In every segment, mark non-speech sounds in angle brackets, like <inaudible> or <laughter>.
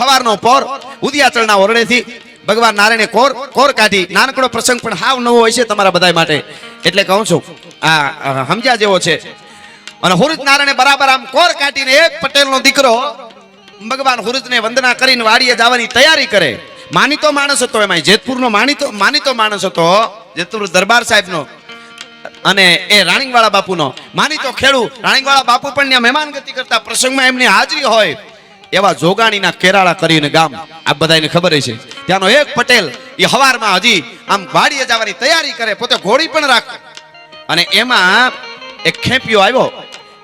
હવારનો પોર, ઉદિયાચળના ઓરડેથી ભગવાન નારાયણે core core કાઢી, નાનકડો પ્રસંગ પણ હાવ નવો હોય છે તમારા બધા માટે. એટલે કહું છું, આ સમજ્યા જેવો છે. અને હુરજ નારાયણે બરાબર આમ કોર કાઢીને એક પટેલનો દીકરો ભગવાન હુરજને વંદના કરીને વાડીએ જવાની તૈયારી કરે. માનીતો માણસ હતો એમાં જેતપુરનો માનીતો માનીતો માણસ હતો, જેતપુર દરબાર સાહેબનો. અને એ રાણીવાળા બાપુનો. માનીતો ખેડૂ, રાણીવાળા બાપુ પણ ત્યાં મહેમાન ગતિ કરતા, પ્રસંગમાં એમની હાજરી હોય. એવા જોગાણીના કેરાળા કરીને ગામ આ બધાને ખબર છે ત્યાંનો એક પટેલ, એ હવારમાં હજી આમ વાડીએ જવાની તૈયારી કરે, પોતે ઘોડી પણ રાખે. અને એમાં એક ખેપિયો આવ્યો.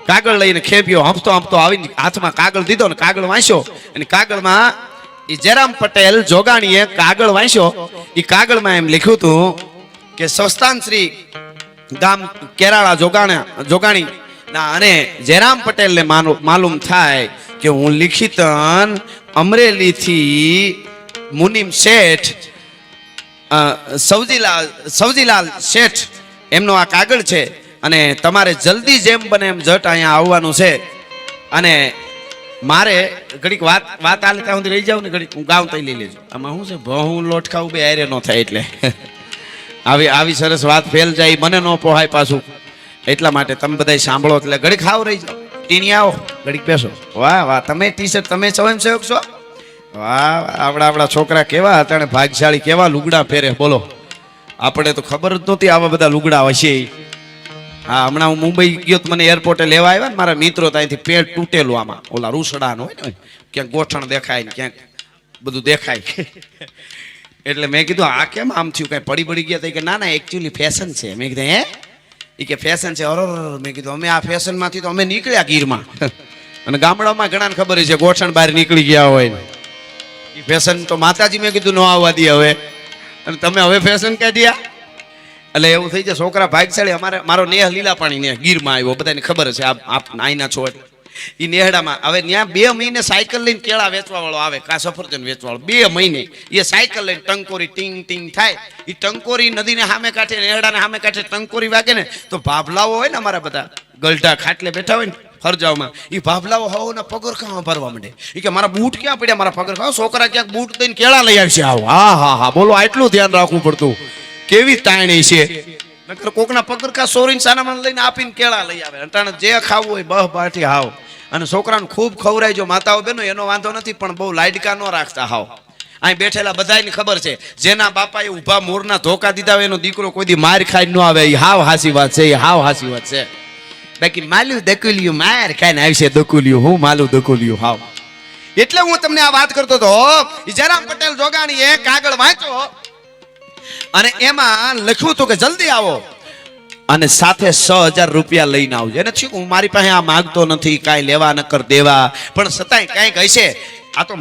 કાગળ લઈને ખેપિયો હંપતો હંપતો આવીને હાથમાં કાગળ દીધો ને કાગળ વાંચ્યો અને કાગળમાં એ જયરામ પટેલ જોગાણીએ કાગળ વાંચ્યો એ કાગળમાં એમ લખ્યું હતું કે, સંસ્થાન શ્રી ગામ કેરાળા જોગાણા, જોગાણી ના, અને જયરામ પટેલને માલુમ થાય કે હું લિખિતન અમરેલીથી મુનિમ શેઠ સૌજીલાલ સવજીલાલ શેઠ એમનો આ કાગળ છે. અને તમારે જલ્દી જેમ બને એમ જટ અહીંયા આવવાનું છે. અને મારે ઘડીક વાત વાત આલે ત્યાં સુધી રહી જાઉં ને ઘડીક હું ગાઉં તઈ લઈ લેજો. આમાં શું છે? ભહું લોટ ખાવું બે હારે ન થાય એટલે. <laughs> આવી આવી સરસ વાત ફેલ જાય, મને ન પોહાય પાછું. એટલા માટે તમે બધા સાંભળો એટલે ઘડી ખાવ રહી જાઓ. ટીણી આવો. ઘડીક બેસો. વાહ વાહ તમે ટી શર્ટ તમે સ્વયંસેવક છો? વાહ આપણા આપણા છોકરા કેવા હતા ને ભાગશાળી કેવા લુગડા પહેરે બોલો. આપણે તો ખબર જ નહોતી આવા બધા લુગડા હશે. હા હમણાં હું મુંબઈ ગયો તો મને એરપોર્ટે લેવા આવ્યા ને મારા મિત્રો ત્યાંથી પેટ તૂટેલું આમાં. ઓલા રૂસડાનું હોય ને ક્યાંક ગોઠણ દેખાય ને ક્યાંક બધું દેખાય. <laughs> એટલે મેં કીધું આ કેમ આમ થયું? કઈ પડી પડી ગયા તો કે ના ના એકચ્યુઅલી ફેશન છે. મેં કીધું હે? એ કે ફેશન છે. અરર, મેં કીધું, અમે આ ફેશનમાંથી તો અમે નીકળ્યા ગીરમાં. અને ગામડામાં ઘણાને ખબર છે, ગોઠણ બહાર નીકળી ગયા હોય એ ફેશન તો માતાજી, મેં કીધું, ન આવવા દે હવે. અને તમે હવે ફેશન કાઢ્યા એટલે એવું થઈ જાય, છોકરા ભાગશાળી, અમારે, મારો નેહ લીલા પાણી ને ગીરમાં આવ્યો. બધાને ખબર છે આપ આપ નાઈના છો એટલે. એ નેહડામાં. હવે ત્યાં બે મહિને સાયકલ લઈને કેળા વેચવા વાળો આવે કા સફરજન વેચવા વાળો બે મહિને. એ સાયકલ લઈને ટંકોરી ટીંગ ટીંગ થાય. એ ટંકોરી નદીને સામે કાંઠે, નેહડાને સામે કાંઠે ટંકોરી વાગે ને, તો ભાભલાઓ હોય ને અમારા બધા, ગલઢા ખાટલે બેઠા હોય ને ફરજાઓમાં એ ભાભલાઓ હવોના પગરખામાં ભરવા માંડે. એ કે મારા બૂટ ક્યાં પડ્યા મારા પગરખા છોકરા ક્યાંક બૂટ દઈને કેળા લઈ આવશે. આવો. હા હા હા. બોલો, આટલું ધ્યાન રાખવું પડતું. કેવી તાણી છે? નકર કોકના પગરખા સોરીને સાનામાં લઈને આપીને કેળા લઈ આવે. અટાણે જે ખાવું હોય બહ બાટી હાવ. અને છોકરાને ખૂબ ખવરાય જો માતાઓ બેનો એનો વાંધો નથી, પણ બહુ લાઇટકા ન રાખતા હાવ. અહીં બેઠેલા બધાને ખબર છે, જેના બાપાએ ઊભા મોરના ધોકા દીધા હોય એનો દીકરો કોઈ દી માર ખાઈ ન આવે. એ હાવ હાસી વાત છે એ હાવ હાસી વાત છે. બાકી માલું દકુલિયું માર ખાઈને આવશે દકુલિયું, હું માલું દકુલિયું હાવ. એટલે હું તમને આ વાત કરતો હતો જયરામ પટેલ જોગાણીએ કાગળ વાંચ્યો અને એમાં લખ્યું હતું કે જલ્દી આવો. અને સાથે સ હજાર રૂપિયા લઈને આવજો. એને થયું હું મારી પાસે આ માંગતો નથી, કાંઈ લેવા નકર દેવા. પણ છતાંય કાંઈક હશે આ તો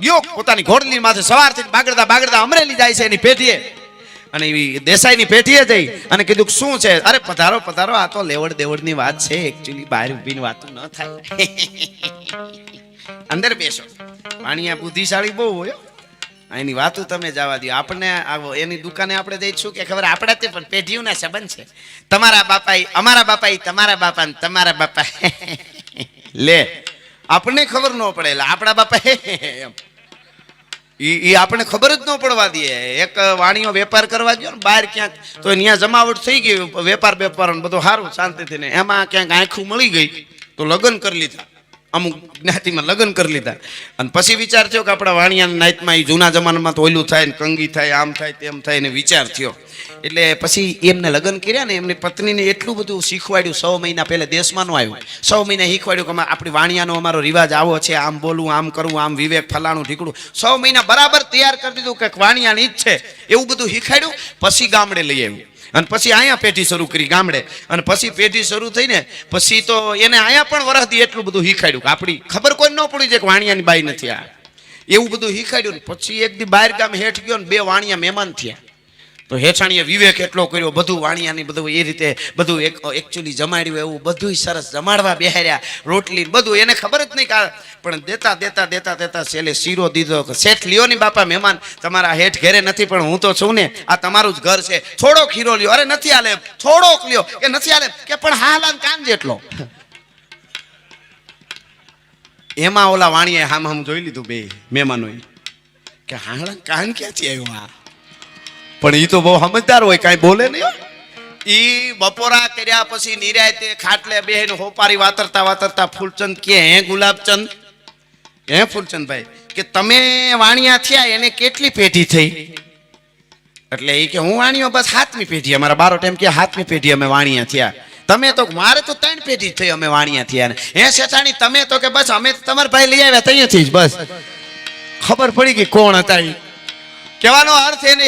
ગયો પોતાની ઘોડની માથે સવાર થઈને બાગડતા બાગડતા અમરેલી જાય છે એની પેઢીએ. અને એવી દેસાઈની પેઢીએ જઈ અને કીધું શું છે? અરે પધારો પધારો. આ તો લેવડ દેવડની વાત છે. એકચ્યુઅલી બહાર ઊભીની વાતો ન થાય. <laughs> અંદર બેસો. પાણીયા બુદ્ધિશાળી બહુ હોય. એની વાતો તમે જવા દો આપણને એની દુકાને આપણે જઈશું કે ખબર આપણા તે પણ પેઢીઓના સંબંધ છે. તમારા બાપા અમારા બાપા તમારા બાપા તમારા બાપા <laughs> લે, આપણને ખબર ન પડે એટલે આપણા બાપા એમ. એ ઈ આપણને ખબર જ ન પડવા દે. એક વાણીઓ વેપાર કરવા ગયો ને, બહાર ક્યાંક, તો ત્યાં જમાવટ થઈ ગઈ વેપાર વેપાર બધું સારું, શાંતિથી ને, એમાં ક્યાંક આંખું મળી ગઈ, તો લગ્ન કરી લીધા. અમુક જ્ઞાતિમાં લગ્ન કરી લીધા. અને પછી વિચાર થયો કે આપણા વાણિયાના નાઈટમાં એ જૂના જમાનામાં તો ઓલું થાય ને કંગી થાય, આમ થાય, તેમ થાય ને વિચાર થયો. એટલે પછી એમને લગ્ન કર્યા ને એમની પત્નીને એટલું બધું શીખવાડ્યું સો મહિના પહેલાં દેશમાં નું આવ્યું. સો મહિના શીખવાડ્યું કે આપણી વાણિયાનો અમારો રિવાજ આવો છે, આમ બોલવું, આમ કરવું, આમ વિવેક, ફલાણું, ઢીકડું. સો મહિના બરાબર તૈયાર કરી દીધું કે વાણિયાની જ છે એવું બધું શીખવાડ્યું, પછી ગામડે લઈ આવ્યું. અને પછી અહીંયા પેઢી શરૂ કરી ગામડે. અને પછી પેઢી શરૂ થઈને પછી તો એને અહીંયા પણ વરસથી એટલું બધું શીખાડ્યું કે આપણી ખબર કોઈ ન પડી છે કે વાણિયાની બાઈ નથી આ. એવું બધું શીખાડ્યું ને પછી એક દી બહાર ગામ હેઠ ગયો ને બે વાણિયા મહેમાન થયા. તો હેઠાણીએ વિવેક એટલો કર્યો, બધું વાણિયાની બધું એ રીતે બધું એક એકચ્યુઅલી જમાડ્યું, એવું બધું સરસ જમાડવા બેહાર્યા, રોટલી બધું, એને ખબર જ નહીં કાઢે પણ દેતા દેતા દેતા દેતા છેલ્લે શીરો દીધો શેઠ, લ્યો ની બાપા મહેમાન, તમારા હેઠ ઘેરે નથી, પણ હું તો છું ને, આ તમારું જ ઘર છે. થોડો ખીરો લ્યો, અરે નથી આલે થોડોક લ્યો, કે નથી આલે કે પણ હાલ કાન જેટલો. એમાં ઓલા વાણીએ હામ હામ જોઈ લીધું બે મહેમાનોએ, કે હાંગળા કાન ક્યાંથી આવ્યું આ? પણ એ તો બહુ સમજદાર હોય, કાંઈ બોલે નહીં એ બપોરા કર્યા પછી નિરાયતે ખાટલે બેહીને હોપારી વાતરતા વાતરતા ફૂલચંદ કે હે ગુલાબચંદ, હે ફૂલચંદભાઈ, કે તમે વાણિયા થયા એને કેટલી પેઢી થઈ? એટલે એ કે, હું વાણિયો, બસ હાથમી પેઢી, અમારા બારો ટાઈમ કે હાથમી પેઢી અમે વાણિયા થયા. તમે તો, મારે તો ત્રણ પેઢી થઈ અમે વાણિયા થયા હે શેઠાણી તમે તો કે બસ અમે તમારા ભાઈ લઈ આવ્યા ત્યાંથી જ, બસ. ખબર પડી કે કોણ હતા કહેવાનો અર્થ એને,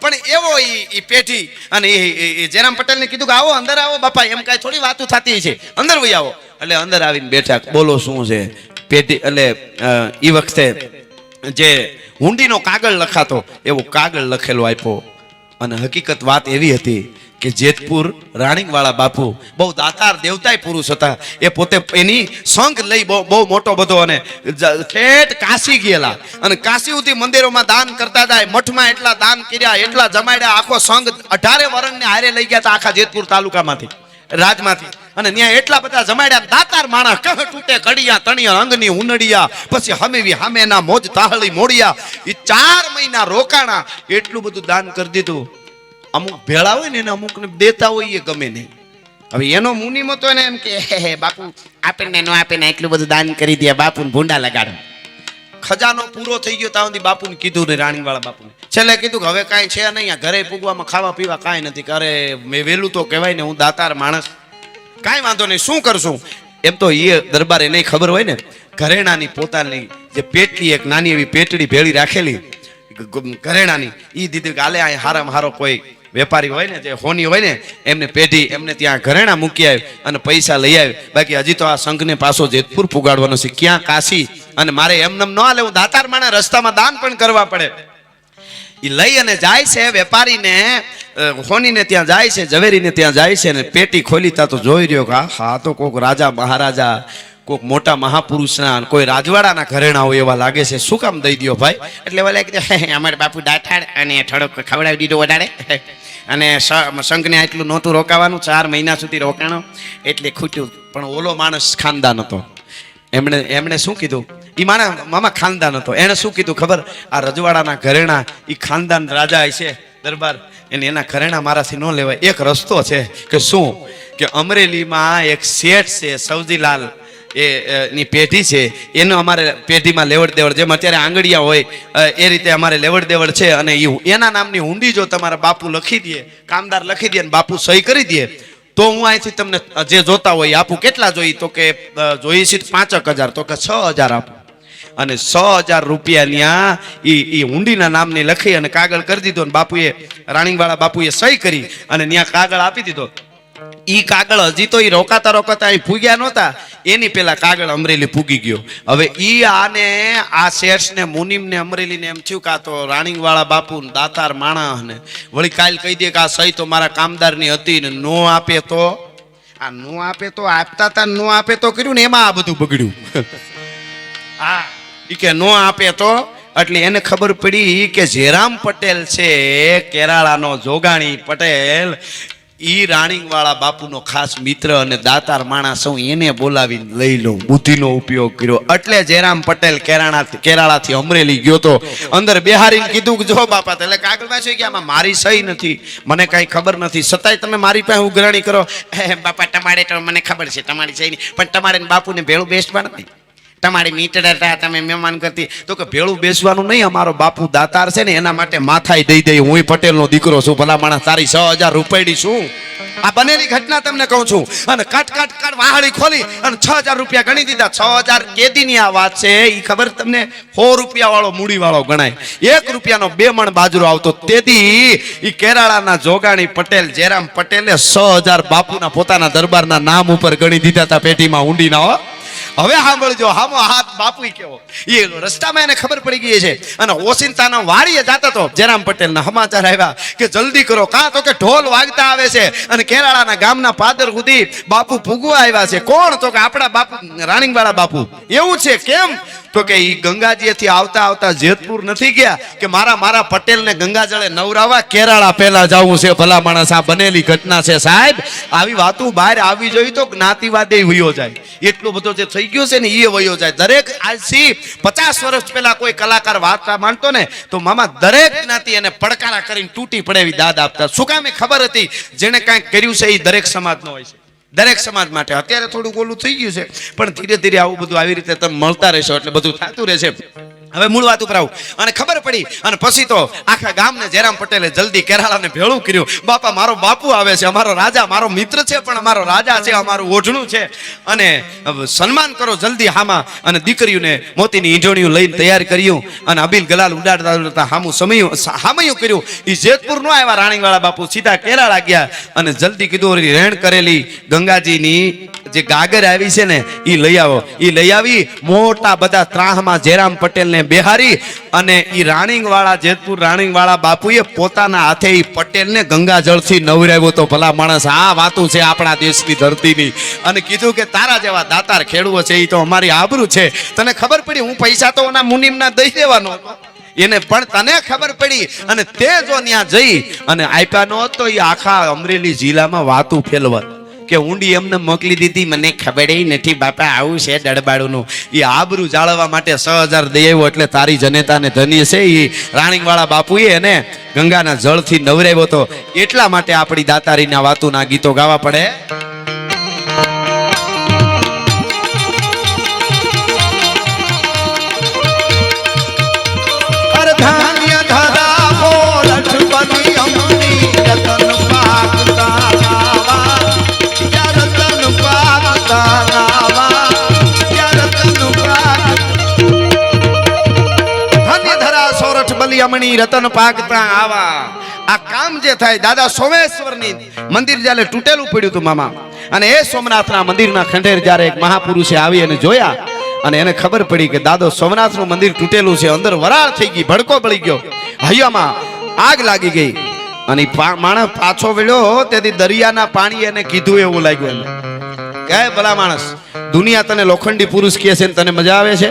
પણ એવો એ પેઢી, અને એ જયરામ પટેલને કીધું કે આવો, અંદર આવો, બાપા, એમ કાંઈ થોડી વાતો થતી છે. અંદર વહી આવો. એટલે અંદર આવીને બેઠા, બોલો શું છે? પેઢી, એટલે એ વખતે જે હુંડીનો કાગળ લખાતો, એવો કાગળ લખેલો આપ્યો. અને હકીકત વાત એવી હતી કે જેતપુર રાણીવાળા બાપુ બહુ દાતાર દેવતાય પુરુષ હતા. એ પોતે એની સંઘ લઈ બહુ બહુ મોટો બધો અને ઠેઠ કાશી ગયેલા. અને કાશી સુધી મંદિરોમાં દાન કરતા જાય મઠમાં એટલા દાન કર્યા, એટલા જમાડ્યા, આખો સંઘ અઢારે વરણને હારે લઈ ગયા હતા આખા જેતપુર તાલુકામાંથી, રાજમાંથી. અને ત્યાં એટલા બધા જમાડ્યા, દાતાર માણસ કહ તૂટે, કડિયા, તણિયા, અંગની ઉનડિયા, પછી હમેવી, હામેના મોજ, તાહળી, મોડિયા. એ ચાર મહિના રોકાણા, એટલું બધું દાન કરી દીધું. અમુક ભેળા હોય ને એને અમુકને દેતા હોય એ ગમે નહીં. હવે એનો મુનિ તો ને એમ કે "હે, હે, બાપુ આપણને નો આપે ને એટલું બધું દાન કરી દે બાપુને ભૂંડા લગાડો. ખજાનો પૂરો થઈ ગયો ત્યાં સુધી બાપુને કીધું ને રાણીવાળા બાપુને. છેલ્લે કીધું કે હવે કાંઈ છે નહીં ઘરે પૂગવામાં ખાવા પીવા કાંઈ નથી. કરે મેં વહેલું તો કહેવાય ને હું દાતાર માણસ. કાંઈ વાંધો નહીં શું કરશું? એમ તો એ દરબારે નહીં ખબર હોય ને ઘરેણાની પોતાની જે પેટલી એક નાની એવી પેટડી ભેળી રાખેલી ઘરેણાની એ દીધી કે હાલે અહીં હારામાં હારો કોઈ વેપારી હોય ને, જે હોની હોય ને, એમને પેઢી એમને ત્યાં ઘરેણા મૂકી આવી અને પૈસા લઈ આવી. બાકી હજી તો આ સંઘને પાછો જેતપુર પુગાડવાનો છે. ક્યાં કાશી? અને મારે એમનેમ ન હાલે, હું દાતાર માણે રસ્તામાં દાન પણ કરવા પડે. એ લઈ અને જાય છે વેપારીને હોનીને ત્યાં જાય છે, ઝવેરીને ત્યાં જાય છે અને પેટી ખોલી ત્યાં તો જોઈ રહ્યો કે હા તો કોક રાજા, મહારાજા કોઈક મોટા મહાપુરુષના કોઈ રાજવાડાના ઘરેણા હોય એવા લાગે છે. શું કામ દઈ દ્યો ભાઈ? એટલે કીધું અમારે બાપુ દાઠાડ અને થોડોક ખવડાવી દીધો વધારે. અને શંખને આટલું નહોતું રોકાવાનું, ચાર મહિના સુધી રોકાણો. એટલે ખૂટ્યું. પણ ઓલો માણસ ખાનદાન હતો. એમણે એમણે શું કીધું? એ મારા મામા ખાનદાન હતો. એણે શું કીધું ખબર? આ રજવાડાના ઘરેણા એ ખાનદાન રાજા છે દરબાર. એને એના ઘરેણા મારાથી ન લેવાય. એક રસ્તો છે કે શું? કે અમરેલીમાં એક શેઠ છે સૌજીલાલ એ ની પેઢી છે, એનું અમારે પેઢીમાં લેવડ દેવડ જેમ અત્યારે આંગળિયા હોય એ રીતે અમારે લેવડ દેવડ છે અને એ એના નામની હુંડી જો તમારા બાપુ લખી દે, કામદાર લખી દે અને બાપુ સહી કરી દે, તો હું અહીંથી તમને જે જોતા હોય આપું. કેટલા જોઈ? તો કે જોઈએ છે પાંચક હજાર, તો કે છ હજાર આપું. અને છ હજાર રૂપિયાની ઈ એ હુંડીના નામની લખી અને કાગળ કરી દીધો અને બાપુએ, રાણીવાળા બાપુએ સહી કરી અને ત્યાં કાગળ આપી દીધો. ઈ કાગળ હજી તો ઈ રોકાતા રોકાતા અહીં ફૂગ્યા નહોતા. એની પેલા કાગળ અમરેલી ફૂગી ગયો. હવે ઈ આને, આ શેઠને, મુનિમને અમરેલીને એમ થયું કે આ તો રાણીવાળા બાપુ દાતાર માણસ ને. વળી કાલ કહી દે કે આ સહી તો મારા કામદારની હતી ને નો આપે તો. આ નો આપે તો આપતા તા નો આપે તો કર્યું ને એમાં આ બધું બગડ્યું. <laughs> હા, ઈ કે નો આપે તો. એટલે એને ખબર પડી કે જેરામ પટેલ છે, કેરાળાનો જોગાણી પટેલ. ઈ રાણીવાળા બાપુનો ખાસ મિત્ર અને દાતાર માણસ હું એને બોલાવીને લઈ લઉં, બુદ્ધિનો ઉપયોગ કર્યો. એટલે જેરામ પટેલ કેરાળાથી કેરાળાથી અમરેલી ગયો તો અંદર બેહારીને કીધું કે જો બાપા એટલે કાગળમાં છે કે આમાં મારી સહી નથી? મને કાંઈ ખબર નથી. છતાંય તમે મારી પાસે ઉઘરાણી કરો. બાપા, તમારે તો મને ખબર છે, તમારી સહી નહીં પણ તમારે બાપુને ભેળું પણ નથી. તમારી મીટર હતા તમે મહેમાન કરતી. તો કે ભેળું બેસવાનું નહીં અમારો બાપુ દાતાર છે ને એના માટે માથાય દઈ દઈ હું પટેલનો દીકરો છું ભલા માણસ તારી છ હજાર રૂપિયાની શું આ બનેલી ઘટના તમને કહું છું. અને કાટ કાટ કાટ વાહડી ખોલી અને છ હજાર રૂપિયા ગણી દીધા. છ હજાર કેદીની આ વાત છે એ ખબર તમને? સો રૂપિયા વાળો મૂડી વાળો ગણાય. એક રૂપિયાનો બે મણ બાજરો આવતો. તેથી એ કેરાળાના જોગાણી પટેલ જયરામ પટેલે છ હજાર બાપુના પોતાના દરબારના નામ ઉપર ગણી દીધા હતા પેટીમાં ઊંડીના હો. હવે સાંભળજો, હામો હાથ બાપુ કેવો. એ રસ્તામાં એને ખબર પડી ગઈ છે. અને ઓસિંતાના વાડીએ જાતા તો જયરામ પટેલના સમાચાર આવ્યા કે જલ્દી કરો, કાં તો કે ઢોલ વાગતા આવે છે અને કેરાળાના ગામના પાદર સુધી બાપુ ભૂગવા આવ્યા છે. કોણ તો કે આપણા બાપુ રાણીંગવાળા બાપુ? એવું છે, કેમ? તો કે ઈ ગંગાજીથી આવતા આવતા જેતપુર નથી ગયા કે મારા મારા પટેલને ગંગાજળે નવરાવા કેરાળા પહેલા જવું છે, ભલા માણસ આ બનેલી ઘટના છે સાહેબ. આવી વાતો બહાર આવી જોઈ તો જ્ઞાતિવાદે વયો જાય. એટલો બધો જે થઈ ગયો છે ને એ વયો જાય. દરેક આજથી પચાસ વર્ષ પહેલા કોઈ કલાકાર વાર્તા માનતો ને, તો મામા દરેક જ્ઞાતિ એને પડકારા કરીને તૂટી પડે એવી દાદ આપતા. શું કામ એ ખબર હતી? જેને કાંઈક કર્યું છે એ દરેક સમાજનો હોય છે. દરેક સમાજ માટે. અત્યારે થોડુંક ઓલું થઈ ગયું છે. પણ ધીરે ધીરે આવું બધું આવી રીતે તમે મળતા રહેશો એટલે બધું થતું રહેશે. હવે મૂળ વાત ઉપર આવું અને ખબર પડી, અને પછી તો આખા ગામને જયરામ પટેલે જલ્દી કેરાળાને ભેળું કર્યું. બાપા, મારો બાપુ આવે છે, અમારો રાજા, મારો મિત્ર છે, પણ અમારો રાજા છે, અમારું ઓઢણું છે. અને સન્માન કરો જલ્દી હામાં, અને દીકરીઓને મોતીની ઈંઢણીઓ લઈને તૈયાર કર્યું. અને અબીલ ગલાલ ઉડાડતા ઉડાડતા હામું સમયું હામયું કર્યું. એ જેતપુર નો આવ્યા રાણીવાળા બાપુ, સીધા કેરાળા ગયા. અને જલ્દી કીધું રેણ કરેલી ગંગાજીની જે ગાગર આવી છે ને એ લઈ આવો. એ લઈ આવી, મોટા બધા ત્રાહમાં જયરામ પટેલને બિહારી અને એ રાણીંગવાળા, જેતપુર રાણીંગવાળા બાપુએ પોતાના હાથે એ પટેલને ગંગાજળથી નવરાવ્યો તો ભલા માણસ આ વાતું છે આપણા દેશની ધરતીની. અને કીધું કે તારા જેવા દાતાર ખેડૂઓ છે એ તો અમારી આબરૂ છે. તને ખબર પડી હું પૈસા તો ઓના મુનિમના દઈ દેવાનો. એને પણ તને ખબર પડી અને તે જો ત્યાં જઈ અને આપ્યા ન હોત એ આખા અમરેલી જિલ્લામાં વાતું ફેલવત. કે ઊંડી એમને મોકલી દીધી, મને ખબર નથી બાપા, આવું છે દડબાડુનું એ આબરૂ જાળવવા માટે છ હજાર દઈ એટલે તારી જનેતાને ધન્ય છે. એ રાણીવાળા બાપુએ એને ગંગાના જળથી નવરાવ્યો હતો એટલા માટે આપણી દાતારીના વાતુના ગીતો ગાવા પડે. સોરઠ બલિયામણી રતન પાક પાકતા આવા. આ કામ જે થાય, દાદા સોમેશ્વરની મંદિર જ્યારે તૂટેલું પડ્યું હતું મામા, અને એ સોમનાથના મંદિરના ખંડેર જ્યારે એક મહાપુરુષે આવી અને જોયા, અને એને ખબર પડી કે દાદો સોમનાથનું મંદિર તૂટેલું છે, અંદર વરાળ થઈ ગઈ, ભડકો પડી ગયો. હૈયામાં આગ લાગી ગઈ. અને માણસ પાછો વળ્યો, તેથી દરિયાના પાણી એને કીધું એવું લાગ્યું એને. ભલા માણસ, દુનિયા તને લોખંડી પુરુષ કહે છે ને તને મજા આવે છે?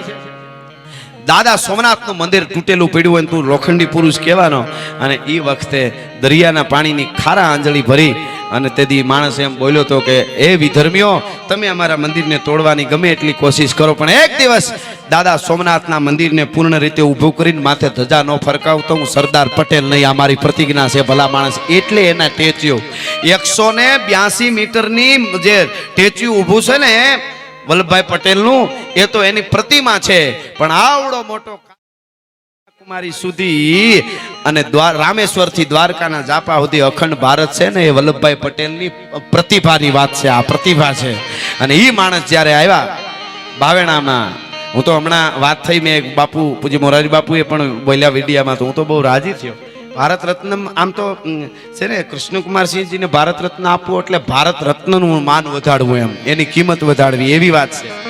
દાદા સોમનાથનું મંદિર તૂટેલું પડ્યું હોય તું લોખંડી પુરુષ કહેવાનો. અને એ વખતે દરિયાના પાણીની ખારા આંજળી ભરી અને તેથી માણસ એમ બોલ્યો તો કે એ વિધર્મીઓ, તમે અમારા મંદિરને તોડવાની ગમે એટલી કોશિશ કરો, પણ એક દિવસ દાદા સોમનાથના મંદિરને પૂર્ણ રીતે ઊભું કરીને માથે ધજા ન ફરકાવતો હું સરદાર પટેલ નહીં, આ મારી પ્રતિજ્ઞા છે, ભલા માણસ. એટલે એના ટેચ્યુ. એકસો ને બ્યાસી મીટરની જે ટેચ્યુ ઊભું છે ને વલ્લભભાઈ પટેલનું, એ તો એની પ્રતિમા છે. પણ આવડો મોટો કુમારી સુધી અને રામેશ્વરથી દ્વારકાના જાપા સુધી અખંડ ભારત છે ને, એ વલ્લભભાઈ પટેલની પ્રતિભાની વાત છે, આ પ્રતિભા છે. અને એ માણસ જ્યારે આવ્યા બાવેણામાં, હું તો હમણાં વાત થઈ મેં એક બાપુ, પૂજ્ય મોરારી બાપુએ પણ બોલ્યા વિડિયામાં, તો હું તો બહુ રાજી થયો. ભારત રત્ન આમ તો છે ને, કૃષ્ણકુમારસિંહજીને ભારત રત્ન આપવું એટલે ભારત રત્નનું માન વધારવું એમ. એની કિંમત વધારવી એવી વાત છે.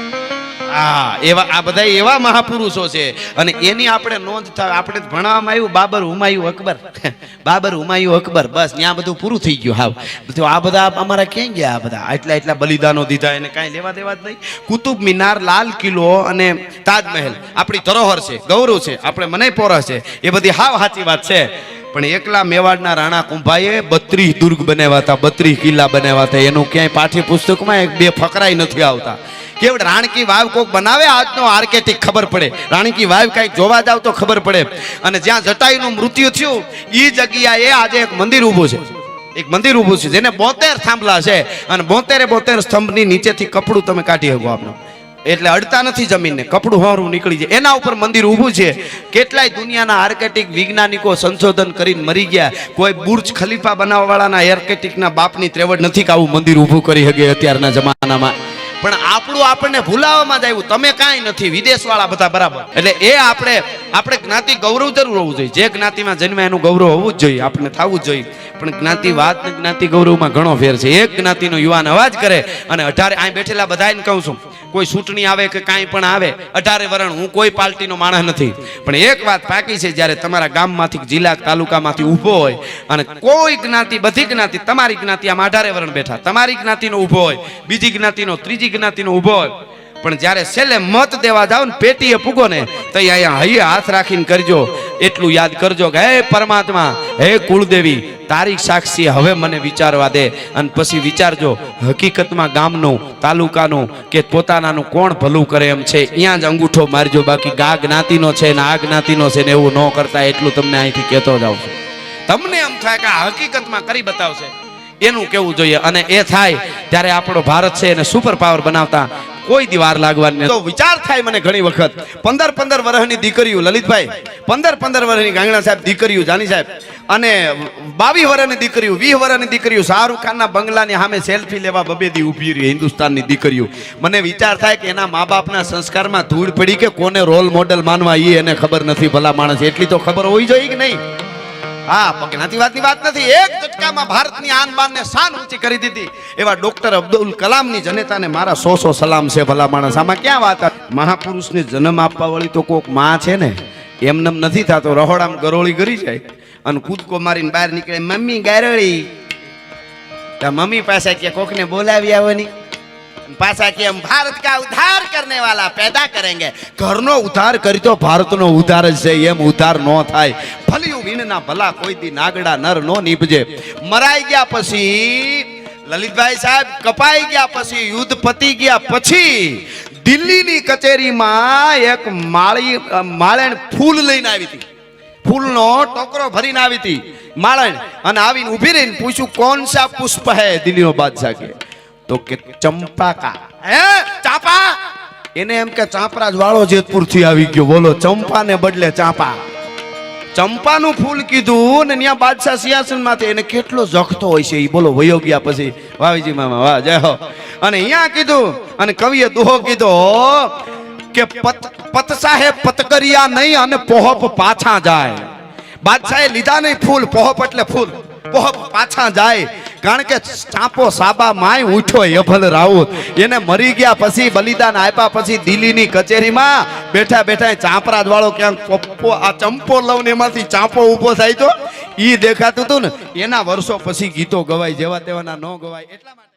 હા, એવા આ બધા એવા મહાપુરુષો છે. અને એની આપણે નોંધ થાય આપણે ભણવામાં આવ્યું, બાબર હુમાયુ અકબર. <laughs> બાબર હુમાયુ અકબર, બસ, ત્યાં બધું પૂરું થઈ ગયું, હાવ. તો આ બધા અમારા ક્યાં ગયા, આ બધા? એટલા એટલા બલિદાનો દીધા, એને કાંઈ લેવા દેવા જ નહીં. કુતુબ મિનાર, લાલ કિલ્લો અને તાજમહેલ. આપણી ધરોહર છે, ગૌરવ છે, આપણે મને પોરસ છે. એ બધી હાવ સાચી વાત છે. પણ એકલા મેવાડના રાણા કુંભાઈએ બત્રીસ દુર્ગ બનાવ્યા હતા, બત્રીસ કિલ્લા બનાવ્યા હતા. એનું ક્યાંય પાઠ્યપુસ્તકમાં એક બે ફકરાય નથી આવતા. કેવડ રાણકી વાવ કોક બનાવે? આજનો આર્કેટિક ખબર પડે. રાણકી વાવ કાંઈક જોવા જાવ તો ખબર પડે. અને જ્યાં જટાયુનું મૃત્યુ થયું એ જગ્યાએ આજે એક મંદિર ઊભું છે. એક મંદિર ઊભું છે, જેને બોતેર થાંભલા છે. અને બોતેરે બોતેર સ્તંભની નીચેથી કપડું તમે કાઢી શકો આપણે એટલે અડતા નથી જમીનને, કપડું હોરું નીકળી જાય. એના ઉપર મંદિર ઊભું છે. કેટલાય દુનિયાના આર્કેટિક વૈજ્ઞાનિકો સંશોધન કરીને મરી ગયા. કોઈ બુર્જ ખલીફા બનાવવાવાળાના આર્કેટિકના બાપની ત્રેવડ નથી કે આવું મંદિર ઊભું કરી શકે અત્યારના જમાનામાં. પણ આપણું આપણને ભૂલાવામાં જ આવ્યું. તમે કાંઈ નથી વિદેશ વાળા બધા બરાબર. એટલે એ આપણે આપણે જ્ઞાતિ ગૌરવ જરૂર હોવું જોઈએ. જે જ્ઞાતિમાં જન્મે એનું ગૌરવ હોવું જ જોઈએ આપણે થવું જોઈએ. પણ જ્ઞાતિવાદ ને જ્ઞાતિ ગૌરવમાં ઘણો ફેર છે. એક જ્ઞાતિનો યુવાન અવાજ કરે અને અઢારે, અહીં બેઠેલા બધાને કહું છું, કોઈ ચૂંટણી આવે કે કાંઈ પણ આવે, અઢારે વરણ, હું કોઈ પાર્ટીનો માણસ નથી. પણ એક વાત પાકી છે, જ્યારે તમારા ગામમાંથી જિલ્લા તાલુકામાંથી ઊભો હોય અને કોઈ જ્ઞાતિ, બધી જ્ઞાતિ તમારી જ્ઞાતિ આમ અઢારે વરણ બેઠા. તમારી જ્ઞાતિનો ઊભો હોય, બીજી જ્ઞાતિનો, ત્રીજી જ્ઞાતિનો ઊભો હોય. પણ જ્યારે છેલ્લે મત દેવા જાવ ને પેટીએ પૂગો ને, તો અહીંયા હૈયે હાથ રાખીને કરજો. એટલું યાદ કરજો કે, હે પરમાત્મા, હે કુળદેવી તારી સાક્ષી હવે મને વિચારવા દે. અને પછી વિચારજો, હકીકતમાં ગામનું, તાલુકાનું કે પોતાનાનું કોણ ભલું કરે એમ છે. ત્યાં જ અંગૂઠો મારજો, બાકી ગા જ્ઞાતિનો છે ને આ જ્ઞાતિનો છે ને એવું ન કરતા એટલું તમને અહીંથી કહેતો જાઉં છું. તમને એમ થાય કે હકીકતમાં કરી બતાવશે. એનું કેવું જોઈએ? અને એ થાય ત્યારે આપણો ભારત છે એને સુપર પાવર બનાવતા કોઈ દિવાર લાગવાની તો વિચાર થાય મને ઘણી વખત. પંદર પંદર વર્ષની દીકરીઓ, લલિતભાઈ, પંદર પંદર વર્ષની ગાંગણા સાહેબ દીકરીઓ, જાની સાહેબ. અને બાવીસ વર્ષની દીકરીઓ, વીસ વર્ષની દીકરીઓ, શાહરૂખ ખાનના બંગલાની સામે સેલ્ફી લેવા બબેદી ઊભી રહી હિન્દુસ્તાનની દીકરીઓ. મને વિચાર થાય કે એના મા બાપના સંસ્કારમાં ધૂળ પડી કે કોને રોલ મોડેલ માનવા એ એને ખબર નથી ભલા માણસ. એટલી તો ખબર હોવી જોઈએ કે નહીં? હા પગનાથી વાતની વાત નથી. એક ઝટકામાં ભારતની આન બાન ને શાન ઊંચી કરી દીધી. એવા ડોક્ટર અબ્દુલ કલામની જનેતાને મારા સો સો સલામ છે ભલા માણસ. આમાં ક્યાં વાત? મહાપુરુષને જન્મ આપવા વાળી તો કોકમાં છે ને? એમનેમ નથી થતો. રહોડામ ગરોળી કરી જાય. અને કૂદકો મારીને બહાર નીકળે. મમ્મી ગારોળી. મમ્મી પાસે કે કોકને બોલાવી આવવાની? પાછા કે ભારત કા ઉદ્ધાર કરને વાલા પેદા કરેંગે. ઘરનો ઉદ્ધાર કરી તો ભારતનો ઉધાર જ છે, એમ ઉધાર ન થાય. ભલ્યું વીણના ભલા કોઈ દી નાગડા નર નો નીપજે. મરાઈ ગયા પછી, લલિતભાઈ સાહેબ કપાઈ ગયા પછી, યુદ્ધ પતી ગયા પછી, દિલ્હીની કચેરીમાં એક માળી, માળેણ ફૂલ લઈને આવી હતી. ફૂલનો ટોકરો ભરીને આવી હતી. માળણ. અને આવીને ઊભી રહીને પૂછ્યું કોણ સા પુષ્પ હે દિલ્હીનો બાદશાહ કે? તો કે ચંપાકા. હે ચાંપા? એને એમ કે ચાંપરાજ વાળો જેતપુરથી આવી ગયો. બોલો ચંપા ને બદલે ચાંપા. ચંપાનું ફૂલ કીધું ને ત્યાં બાદશાહ સિંહાસનમાંથી એને કેટલો જખતો હોય છે એ બોલો વયો ગયા પછી. વાવીજી મામા વાહ જય હો. અને અહીંયા કીધું અને કવિએ દુહો કીધો કે પત પતસાહે પતકરિયા નહીં અને પોહપ પાછા જાય. બાદશાહે લીધા નહીં ફૂલ પોહપ એટલે ફૂલ. પોહપ પાછા જાય. કારણ કે ચાંપો સાબા માય ઉઠો એભલ રાઉત. એને મરી ગયા પછી, બલિદાન આપ્યા પછી દિલ્હીની કચેરીમાં બેઠા બેઠા ચાંપરાજ વાળો ક્યાંક આ ચંપો લઉં ને એમાંથી ચાંપો ઊભો થાય તો એ દેખાતું હતું ને, એના વર્ષો પછી ગીતો ગવાય, જેવા તેવાના ન ગવાય, એટલા માટે